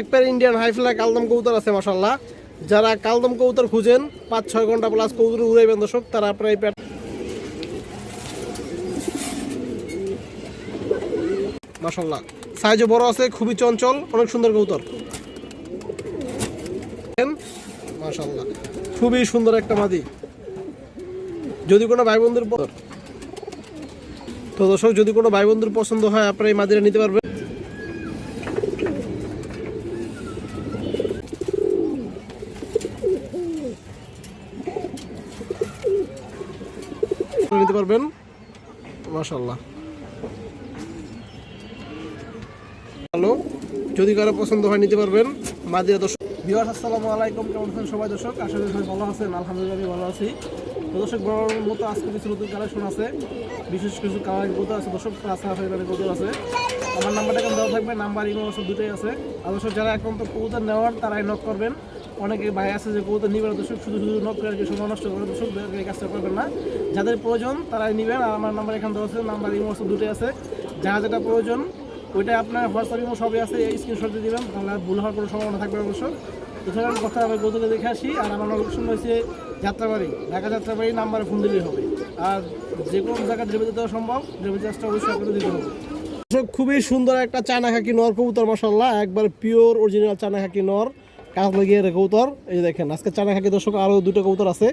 এক pair Indian high fly কালদম কবুতর আছে মাসাল্লাহ যারা কালদম কবুতর খুঁজেন, পাঁচ, ছয় ঘণ্টা প্লাস কবুতর উড়াইবেন দর্শক, তারা পেয়ার মাসাল্লাহ সাইজও বড় আছে, খুবই চঞ্চল, অনেক সুন্দর কবুতর। মাসাল্লাহ খুবই সুন্দর একটা মাদি। যদি কোনো ভাই বন্ধুর তো দর্শক, যদি কোনো ভাই বন্ধুর পছন্দ হয়, আপনারা এই মাদিরা নিতে পারবেন। নিতে পারবেন। মাশাল্লাহ হ্যালো যদি কারও পছন্দ হয় নিতে পারবেন। মাদিরা দর্শক। বিহার আসসালামু আলাইকুম। কেমন আছেন সবাই দর্শক? করি সবাই ভালো আছেন। আলহামদুলিল্লাহ, আমি ভালো আছি। তো দর্শক বড় মতো আজকে কিছু নতুন কালেকশন আছে। বিশেষ কিছু কালার কবুতর আছে। দর্শক প্লাস হাফের কবুতর আছে। আমার নাম্বারটা এখন দেওয়া থাকবে। নাম্বার ইমো আছে দুটোই আছে। আর দর্শক, যারা এখন তো কবুতর নেওয়ার, তারাই নক করবেন। অনেকে ভাই আছে যে কবুতর নিবেন দর্শক শুধু শুধু নক করে সময় নষ্ট করে দর্শক এই কাজটা করবেন না। যাদের প্রয়োজন তারাই নেবেন আর আমার নাম্বার এখানে দেওয়া আছে নাম্বার ইমো আছে দুটোই আছে। যারা যেটা প্রয়োজন ওইটা আপনার হোয়াটসঅ্যাপ ইমো সবই আছে এই স্ক্রিনশট দিয়ে দিবেন তাহলে ভুল হওয়ার কোনো সম্ভাবনা থাকবে তো সেখানে কথা আমি গৌতমকে দেখে আসি আর আমার লোকেশন হয়েছে যাত্রাবাড়ি ঢাকা যাত্রাবাড়ি নাম্বারে ফোন দিলেই হবে। আর যে কোনো জায়গায় ডেলিভারি দেওয়া সম্ভব ডেলিভারি চার্জটা অবশ্যই আপনাকে দিতে হবে। দর্শক, খুবই সুন্দর একটা চায়না খাকি নর কবুতর মশাল্লাহ একবার পিওর অরিজিনাল চায়না খাকি নর। কাজ লাগিয়ে রে কবুতর, এই যে দেখেন, আজকে চায়না খাকি দর্শক আরও দুটো কবুতর আছে।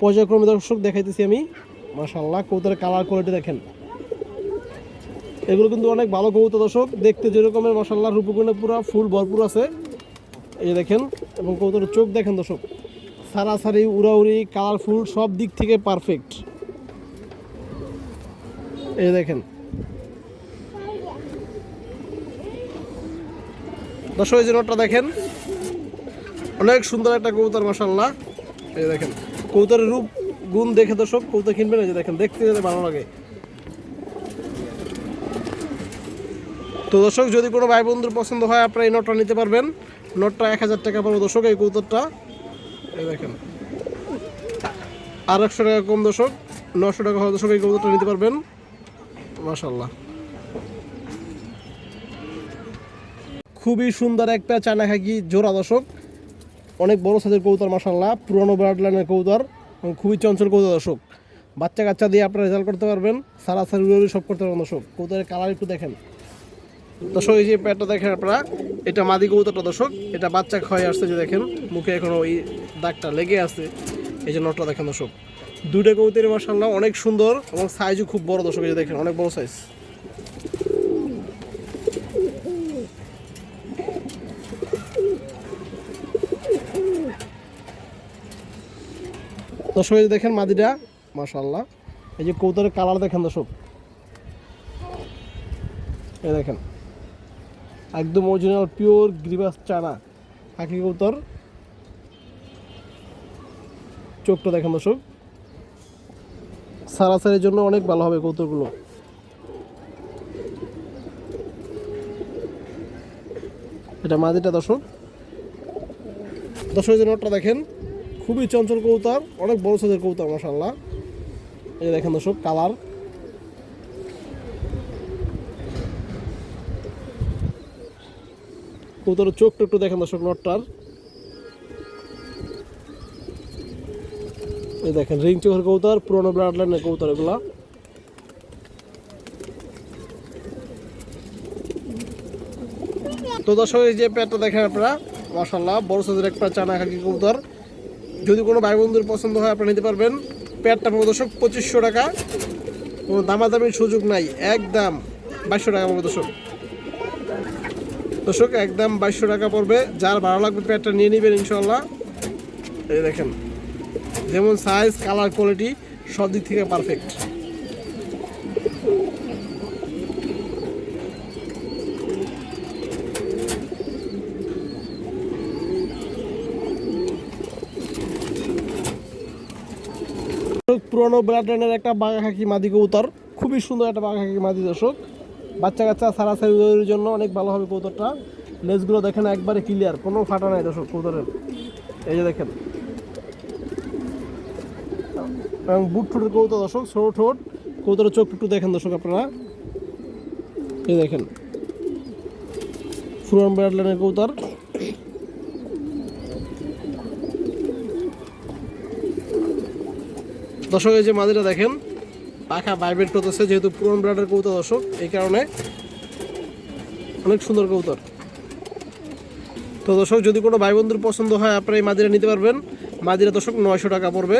পর্যায়ক্রমে দর্শক দেখাইতেছি আমি। মাশাল্লাহ কবুতরের কালার কোয়ালিটি দেখেন। এগুলো কিন্তু অনেক ভালো কবুতর দর্শক, দেখতে যেরকমের মশাল্লাহ রূপগুণে পুরো, ফুল ভরপুর আছে। এই দেখেন, এবং কবুতরের চোখ দেখেন দর্শক। সারাসারি, উড়াউড়ি কালারফুল সব দিক থেকে পারফেক্ট এই দেখেন। দর্শক, এই যে দেখেন। অনেক সুন্দর একটা কবুতর মাসাল্লাহ এই দেখেন, কবুতরের রূপ, গুণ দেখে দর্শক কবুতর কিনবেন, এই যে দেখেন, দেখতে যেতে ভালো লাগে। তো দর্শক, যদি কোনো ভাই বন্ধুর পছন্দ হয়, আপনারা এই নোটটা নিতে পারবেন। নোটটা এক হাজার টাকা পড়বে দর্শক, এই কবুতরটা। এই দেখেন, আর একশো টাকা কম দর্শক, নশো টাকা হয় দর্শক এই কবুতরটা নিতে পারবেন মাসাল্লাহ খুবই সুন্দর একটা চায়না খাকি জোড়া দর্শক। অনেক বড় সাইজের কবুতর মাসাল্লাহ পুরনো ব্রাড লাইনের কবুতর এবং খুবই চঞ্চল কবুতর, দর্শক। বাচ্চা কাচ্চা দিয়ে আপনারা রেজাল্ট করতে পারবেন। সারা সারি সব করতে পারবেন, দর্শক। কবুতরের কালার একটু দেখেন। দর্শক, এই যে প্যাটটা দেখেন আপনারা, এটা মাদি কবুতরটা, দর্শক। এটা বাচ্চা ক্ষয় আসছে, যে দেখেন, মুখে এখনও ওই দাগটা লেগে আছে। এই যে নটটা দেখেন, দর্শক। দুইটা কবুতরের মাসাল্লাহ অনেক সুন্দর এবং সাইজও খুব বড়, দর্শক, এই যে দেখেন, অনেক বড় সাইজ দর্শক দেখেন মাদিটা মাশাল্লাহ এই যে কৌতরের কালার দেখেন দর্শক। এই দেখেন। একদম অরিজিনাল পিওর গ্রিবাস চানা, হাকি কৌতর চোখটা দেখেন দর্শক। সারাসারির জন্য অনেক ভালো হবে কৌতরগুলো এটা মাদিটা দর্শক। দর্শক যে নোটটা দেখেন। খুবই চঞ্চল কবুতর, অনেক বড় সাইজের কবুতর মাসাল্লাহ এই দেখেন দর্শক, কালার। কবুতরের চোখটা একটু দেখেন দর্শক, নটটার। এই দেখেন, রিং চোখের কবুতর, পুরোনো ব্লাড লাইনের কবুতর এগুলা। তো দর্শক, এই যে প্যাটটা দেখেন আপনারা মাসাল্লাহ বড় সাইজের একটা চানা খাকি কবুতর। যদি কোনো ভাই বন্ধুর পছন্দ হয়, আপনারা নিতে পারবেন। প্যাডটা প্রদর্শক দর্শক পঁচিশশো টাকা। কোনো দামাদামির সুযোগ নাই। একদম বাইশশো টাকা পাবো দর্শক। দর্শক, একদম বাইশশো টাকা পড়বে। যার ভালো লাগবে প্যাডটা নিয়ে নেবেন ইনশাল্লাহ এই দেখেন, যেমন সাইজ কালার কোয়ালিটি সব দিক থেকে পারফেক্ট পুরনো ব্লাড লাইনের একটা বাঘা খাকি মাদি কবুতর। খুবই সুন্দর একটা বাঘা খাকি মাদি দর্শক। বাচ্চা কাচ্চা সারা সারাসারির জন্য অনেক ভালো হবে কবুতরটা। লেজগুলো দেখেন একবারে ক্লিয়ার কোনো ফাটা নাই দর্শক কবুতরের। এই যে দেখেন। এবং বুট ঠোঁটের কবুতর দর্শক, ছোটো ঠোঁট। কবুতরের চোখ একটু দেখেন দর্শক আপনারা। এই দেখেন। ফুরন ব্রাডলাইনের কৌতার দর্শক এই যে মাদিরা দেখেন, পাখা ভাইব্রেট করতেছে, যেহেতু পুরন ব্রাডের কৌতার দর্শক, এই কারণে অনেক সুন্দর কৌতার তো দর্শক, যদি কোনো ভাই বন্ধুর পছন্দ হয়, আপনারা এই মাদিরা নিতে পারবেন। মাদিরা দর্শক নয়শো টাকা পড়বে।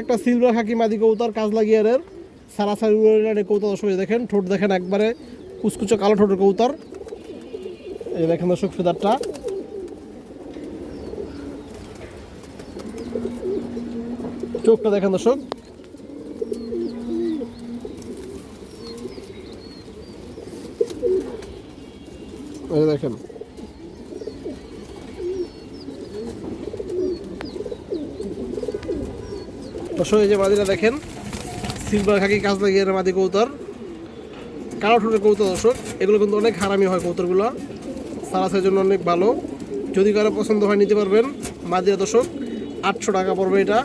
একটা সিলভার হাকি মাদি কৌতার কাজ লাগিয়ারের সারা সারি কৌতার দর্শক দেখেন, ঠোঁট দেখেন একবারে, কুচকুচো কালো ঠোঁটের কৌতার এই দেখেন দর্শক ফেদারটা চোখটা দেখেন দর্শক। এই দেখেন। দর্শক, এই যে মাদিরা দেখেন। সিলভার খাকি কাজ লাগিয়ে মাদি কৌতর। কালো ঠোঁটের কৌতর দর্শক, এগুলো কিন্তু অনেক হারামি হয় কৌতরগুলো। সারাসের জন্য অনেক ভালো। যদি কারও পছন্দ হয়, নিতে পারবেন। মাদিয়া দর্শক, আটশো টাকা পড়বে এটা।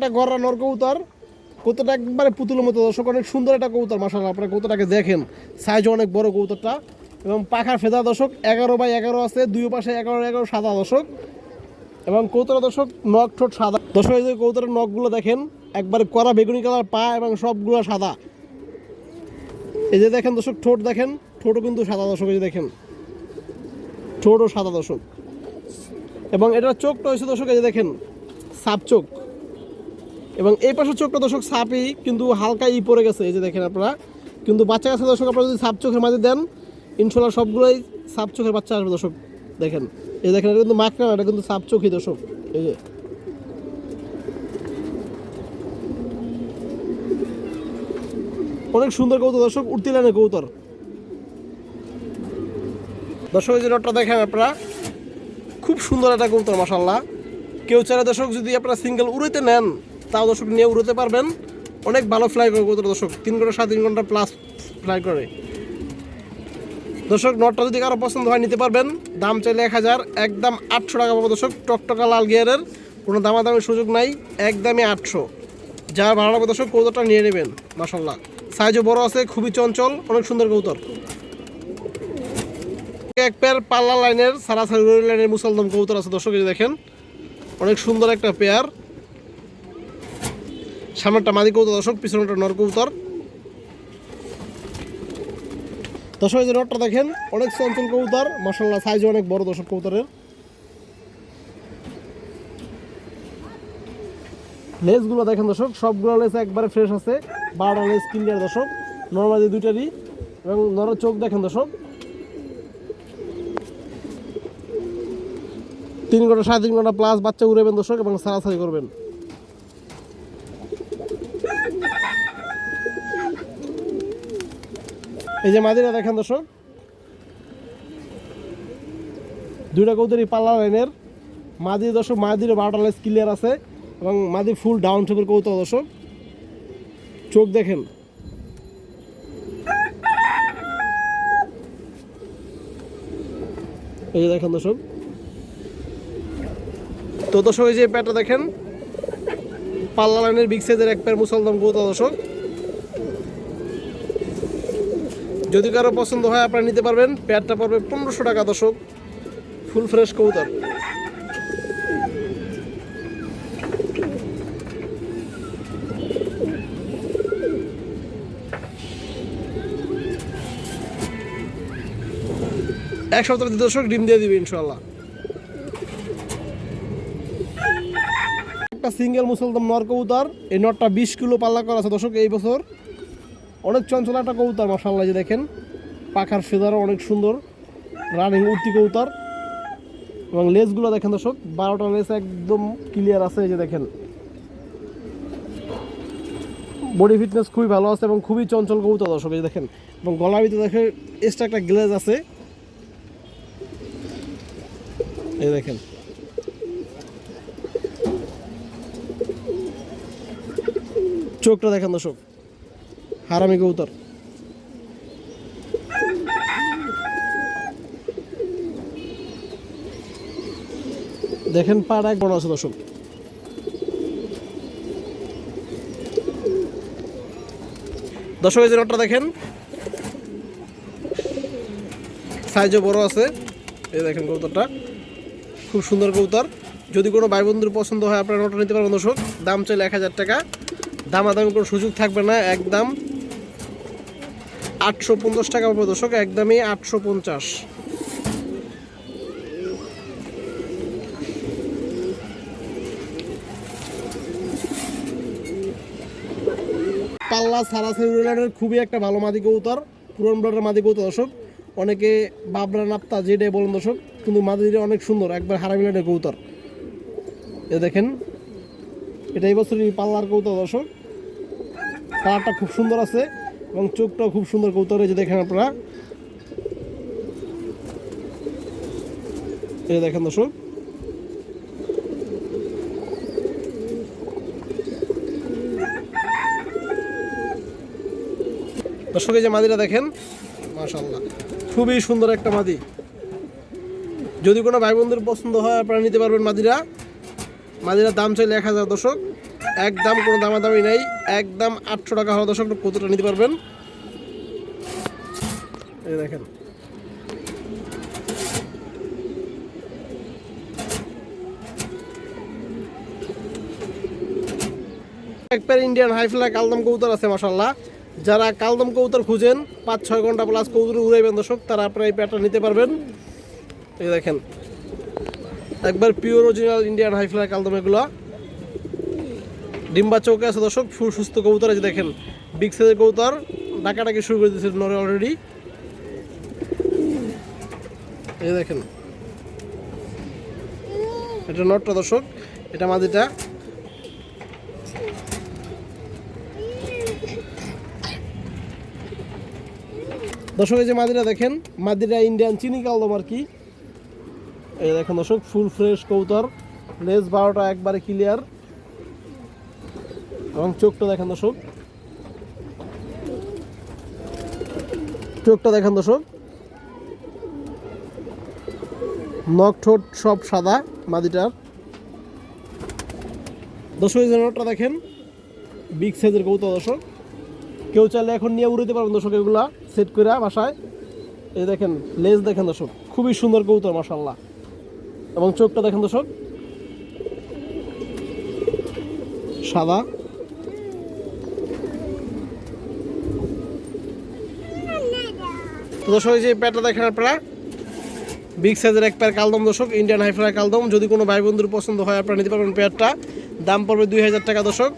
একটা গররা নর কবুতর। কৌতরটা একবারে পুতুলের মতো দর্শক, অনেক সুন্দর একটা কবুতর মাসাল আপনারা কৌতরটাকে দেখেন। সাইজ অনেক বড় কবুতরটা। এবং পাখার ফেদা দর্শক, এগারো বাই এগারো আছে, দুই পাশে এগারো এগারো সাদা দর্শক। এবং কৌতর দর্শক, নখ ঠোঁট সাদা। দর্শক, এই যে কৌতরের নখগুলো দেখেন, একবারে কড়া বেগুনি কালার, পা এবং সবগুলো সাদা। এই যে দেখেন দর্শক, ঠোঁট দেখেন, ঠোঁটও কিন্তু সাদা দর্শক, এই যে দেখেন। ঠোঁটও সাদা দর্শক। এবং এটার চোখটা হয়েছে দর্শক, এই যে দেখেন, সাপ চোখ। এবং এই পাশের চোখটা দর্শক সাপই কিন্তু হালকা ই পড়ে গেছে, এই যে দেখেন আপনারা। কিন্তু বাচ্চা কাছে দর্শক আপনারা যদি সাপ চোখের মাঝে দেন ইনশাল্লাহ সবগুলোই সাপ চোখের বাচ্চা আসবে দর্শক, দেখেন। এই দেখেন, এটা কিন্তু না এটা কিন্তু সাপ চোখই দর্শক, এই যে। অনেক সুন্দর কৌতর দর্শক, উঠতে লাইনের কৌতর দর্শক, এই যে রটটা দেখেন আপনারা, খুব সুন্দর একটা কৌতর মাসাল্লাহ কেউ চাইলে দর্শক যদি আপনারা সিঙ্গেল উড়াইতে নেন তাও দর্শক নিয়ে উড়োতে পারবেন। অনেক ভালো ফ্লাই করে কৌতর দর্শক। তিন ঘণ্টা, সাড়ে তিন ঘণ্টা প্লাস ফ্লাই করে। দর্শক নটটা যদি কারও পছন্দ হয়, নিতে পারবেন। দাম চাইলে এক হাজার, একদম আটশো টাকা পাবো দর্শক। টকটকা লাল গিয়ারের কোনো দামাদামির সুযোগ নাই, একদমই আটশো। যার ভালো লাগবে দর্শক কৌতরটা নিয়ে নেবেন মাসাল্লাহ সাইজও বড় আছে, খুবই চঞ্চল, অনেক সুন্দর কৌতর এক পেয়ার পাল্লা লাইনের সারাসারি রোড লাইনের মুসলদম কৌতর আছে দর্শক দেখেন। অনেক সুন্দর একটা পেয়ার সামনেরটা মাদি কৌতর দর্শক, পিছনেরটা নর কৌতর দর্শক যে নটটা দেখেন, অনেক চঞ্চল কৌতর মশাল্লা সাইজ অনেক বড় দর্শক কৌতরের লেসগুলো দেখেন দর্শক, সবগুলো লেস একবারে ফ্রেশ আছে, বারোটা লেস ক্লিয়ার দর্শক নর্মালি দুইটারই, এবং নরের চোখ দেখেন দর্শক। তিন ঘণ্টা, সাড়ে তিন ঘণ্টা প্লাস বাচ্চা উড়াবেন দর্শক এবং সারাসারি করবেন। এই যে মাদিরা দেখেন দর্শক। দুইটা কৌতরি পাল্লা লাইনের। মাদি দর্শক, মাদির বারোটা লাইস ক্লিয়ার আছে এবং মাদি ফুল ডাউন টেপের কৌতল দর্শক। চোখ দেখেন। এই যে দেখেন দর্শক। তো দর্শক, এই যে প্যাটটা দেখেন। পাল্লা লাইনের বিগ সাইজের এক প্যার মুসলদম কৌতা দর্শক। যদি কারও পছন্দ হয়, আপনারা নিতে পারবেন। প্যাডটা পড়বে পনেরোশো টাকা দর্শক। ফুল ফ্রেশ কৌতার এক সপ্তাহ দর্শক, ডিম দিয়ে দিবে ইনশাল্লাহ একটা সিঙ্গেল মুসলদম নর কবুতর। এই নটটা বিশ কিলো পাল্লা করা আছে দর্শক, এই বছর। অনেক চঞ্চল একটা কবুতর মাসাল্লাহ যে দেখেন। পাখার ফেদারও অনেক সুন্দর রানিং উঠতি কবুতর। এবং লেসগুলো দেখেন দর্শক, বারোটা লেস একদম ক্লিয়ার আছে, এই যে দেখেন। বডি ফিটনেস খুবই ভালো আছে এবং খুবই চঞ্চল কবুতর দর্শক, এই দেখেন। এবং গলার ভিতরে দেখে এক্সট্রা একটা গ্লেজ আছে। এই দেখেন। চোখটা দেখেন দর্শক হারামি কৌতর দেখেন পাড়া এক বড় আছে দর্শক। দর্শক, এই নটটা দেখেন। সাইজও বড় আছে। এই দেখেন কবুতরটা। খুব সুন্দর কবুতর। যদি কোনো ভাই বন্ধুর পছন্দ হয়, আপনারা নটা নিতে পারবেন দর্শক। দাম চাইলে এক হাজার টাকা। দামাদামি কোনো সুযোগ থাকবে না। একদম আটশো পঞ্চাশ টাকা পড়বে দর্শক, একদমই আটশো পঞ্চাশ। পাল্লা সারাসারি রোলারের খুবই একটা ভালো মাদি কবুতর, পুরন ব্লাডের মাদি কবুতর দর্শক। অনেকে বাবরা নাপ্তা যেটাই বলেন দর্শক, কিন্তু মাদিটা অনেক সুন্দর, একবার হারা মিলানের কবুতর। এ দেখেন, এটা এই বছরই পাল্লার কবুতর দর্শক। কালারটা খুব সুন্দর আছে। এবং চোখটাও খুব সুন্দর এই যে দেখেন আপনারা। যে দেখেন দর্শক। দর্শক, এই যে মাদিটা দেখেন মাশাল্লাহ খুবই সুন্দর একটা মাদি। যদি কোনো ভাই বন্ধুর পছন্দ হয়, আপনারা নিতে পারবেন মাদিরা মাদিরার দাম চাইলে এক হাজার, দর্শক, একদম কোনো দামাদামি নেই। একদম আটশো টাকা হওয়া দর্শক কতটা নিতে পারবেন। এই দেখেন। এক পেয়ার ইন্ডিয়ান হাইফ্লাই কালদম কবুতর আছে মাসাল্লাহ যারা কালদম কবুতর খুঁজেন, পাঁচ, ছয় ঘণ্টা প্লাস কবুতর উড়াইবেন দর্শক, তারা আপনারা এই পেয়ারটা নিতে পারবেন। এই দেখেন। একবার pure original Indian high fly কালদম এগুলো। ডিম্বা চৌকে আছে দর্শক, ফুল সুস্থ কবুতর আছে দেখেন। বিগ সাইজের কবুতর ডাকাটাকে শুরু করে দিয়েছে নরে অলরেডি এই দেখেন। এটা নটটা দর্শক, এটা মাদিটা। দর্শক, এই যে মাদিরা দেখেন মাদিরা ইন্ডিয়ান চিনি কালদম আর কি এই দেখেন দর্শক, ফুল ফ্রেশ কৌতর লেজ বারোটা একবারে ক্লিয়ার এবং চোখটা দেখেন দর্শক। চোখটা দেখেন দর্শক। নখ ঠোঁট সব সাদা মাদিটার। দর্শক নটটা দেখেন বিগ সাইজের কৌতর দর্শক। কেউ চাইলে এখন নিয়ে উড়িতে পারবেন দর্শক এগুলা সেট করে বাসায়। এই দেখেন লেজ দেখেন দর্শক, খুবই সুন্দর কবুতর মাসাল্লাহ এবং চোখটা দেখেন দর্শক, সাদা। দর্শক, এই যে প্যাটটা দেখেন আপনারা, বিগ সাইজের এক পেয়ার কালদম দর্শক ইন্ডিয়ান হাইফ্লাই কালদম। যদি কোনো ভাই বন্ধুর পছন্দ হয়, আপনারা নিতে পারবেন পেয়ারটা দাম পড়বে দুই হাজার টাকা দর্শক।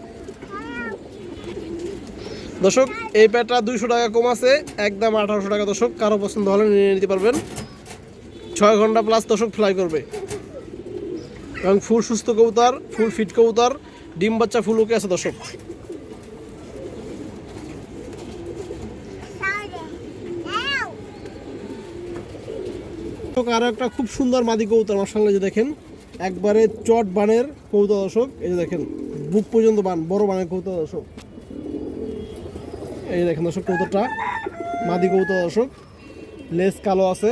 দর্শক, এই প্যাডটা দুইশো টাকা কম আছে, একদম আঠারোশো টাকা দর্শক। কারও পছন্দ হলে নিয়ে নিতে পারবেন। ছয় ঘণ্টা প্লাস দর্শক ফ্লাই করবে। এবং ফুল সুস্থ কবুতর ফুল ফিট কবুতর, ডিম বাচ্চা ফুল ওকে আছে দর্শক। আরও একটা খুব সুন্দর মাদি কবুতর মার্শাল্লাহ যে দেখেন, একবারে চট বানের কবুতর দর্শক। এই যে দেখেন, বুক পর্যন্ত বান, বড় বানের কবুতর দর্শক। এই দেখেন দর্শক, কবুতরটা মাদি কবুতর দর্শক। লেস কালো আছে।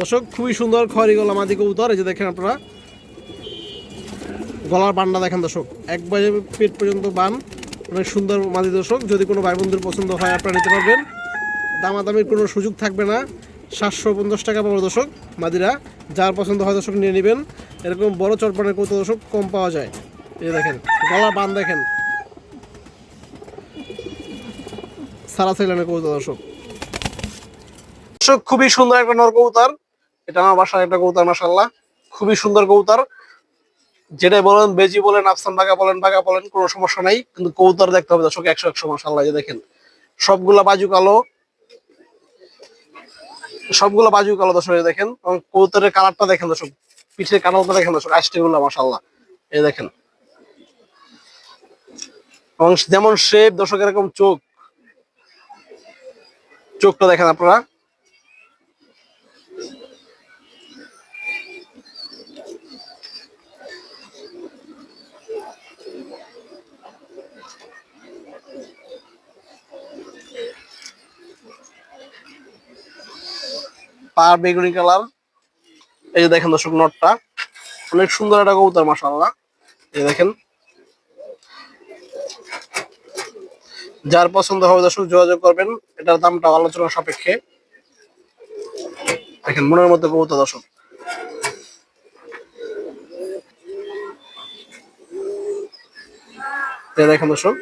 দর্শক, খুবই সুন্দর খয়রি গলা মাদি কবুতর। এই যে দেখেন আপনারা, গলার বানটা দেখেন দর্শক, একবারে পেট পর্যন্ত বান, অনেক সুন্দর মাদি দর্শক। যদি কোনো ভাই বন্ধুর পছন্দ হয়, আপনারা নিতে পারবেন। দামাদামির কোনো সুযোগ থাকবে না, সাতশো পঞ্চাশ টাকা পাবো দর্শক মাদিরা। যার পছন্দ হয় দর্শক নিয়ে নেবেন। এরকম বড় চটপানের কত দর্শক কম পাওয়া যায়। এই দেখেন গলা বান দেখেন। সারা সাইলানের কবুতর দর্শক, খুবই সুন্দর একটা নর কবুতর। এটা আমার বাসার একটা কবুতর মাসাল্লাহ খুবই সুন্দর কবুতর। যেটাই বলেন, বেজি বলেন, আফসান বাগা বলেন বাগা বলেন, কোনো সমস্যা নাই। কিন্তু কবুতর দেখতে হবে দর্শক, একশো একশো মাসাল্লাহ যে দেখেন। সবগুলা বাজু কালো। সবগুলো বাজু কালো দর্শক দেখেন। এবং কবুতরের কালারটা দেখেন দর্শক, পিঠের কালারটা দেখেন দর্শক আইসটি গুলো মাসাল্লাহ এই দেখেন। এবং যেমন শেপ দর্শক, এরকম চোখ। চোখটা দেখেন আপনারা। পার বেগুনি কালার। এই যে দেখেন দর্শক, নটটা। অনেক সুন্দর একটা কবুতর মাসাল্লাহ এই দেখেন। যার পছন্দ হবে দর্শক, যোগাযোগ করবেন। এটার দামটা আলোচনা সাপেক্ষে। দেখেন, মনের মধ্যে কবুতর, দর্শক। দেখেন দর্শক।